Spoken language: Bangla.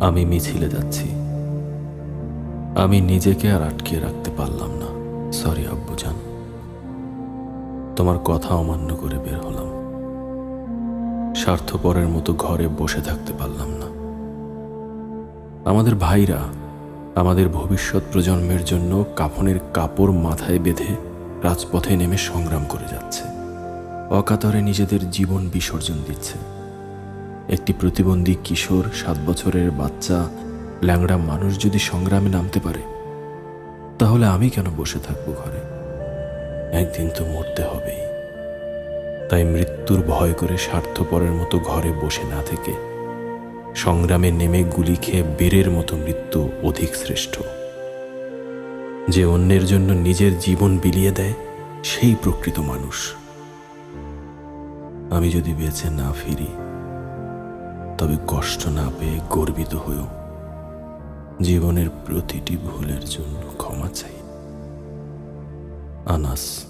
আমি মিছিলে যাচ্ছি। আমি নিজেকে আর আটকে রাখতে পারলাম না। সরি আব্বুজান। তোমার কথা অমান্য করে বের হলাম। স্বার্থপরের মতো ঘরে বসে থাকতে পারলাম না। আমাদের ভাইরা আমাদের ভবিষ্যৎ প্রজন্মের জন্য কাফনের কাপড় মাথায় বেঁধে রাজপথে নেমে সংগ্রাম করে যাচ্ছে। অকাতরে নিজেদের জীবন বিসর্জন দিচ্ছে। একটি প্রতিবন্ধী কিশোর সাত বছরের বাচ্চা, ল্যাংড়া মানুষ যদি সংগ্রামে নামতে পারে, তাহলে আমি কেন বসে থাকব ঘরে? একদিন তো মরতে হবেই। তাই মৃত্যুর ভয় করে স্বার্থপরের মতো ঘরে বসে না থেকে সংগ্রামে নেমে গুলি খেয়ে বীরের মতো মৃত্যু অধিক শ্রেষ্ঠ। যে অন্যের জন্য নিজের জীবন বিলিয়ে দেয়, সেই প্রকৃত মানুষ। আমি যদি বেঁচে না ফিরি তবে কষ্ট না পেয়ে গর্বিত হয়েও জীবনের প্রতিটি ভুলের জন্য ক্ষমা চাই। আনাস।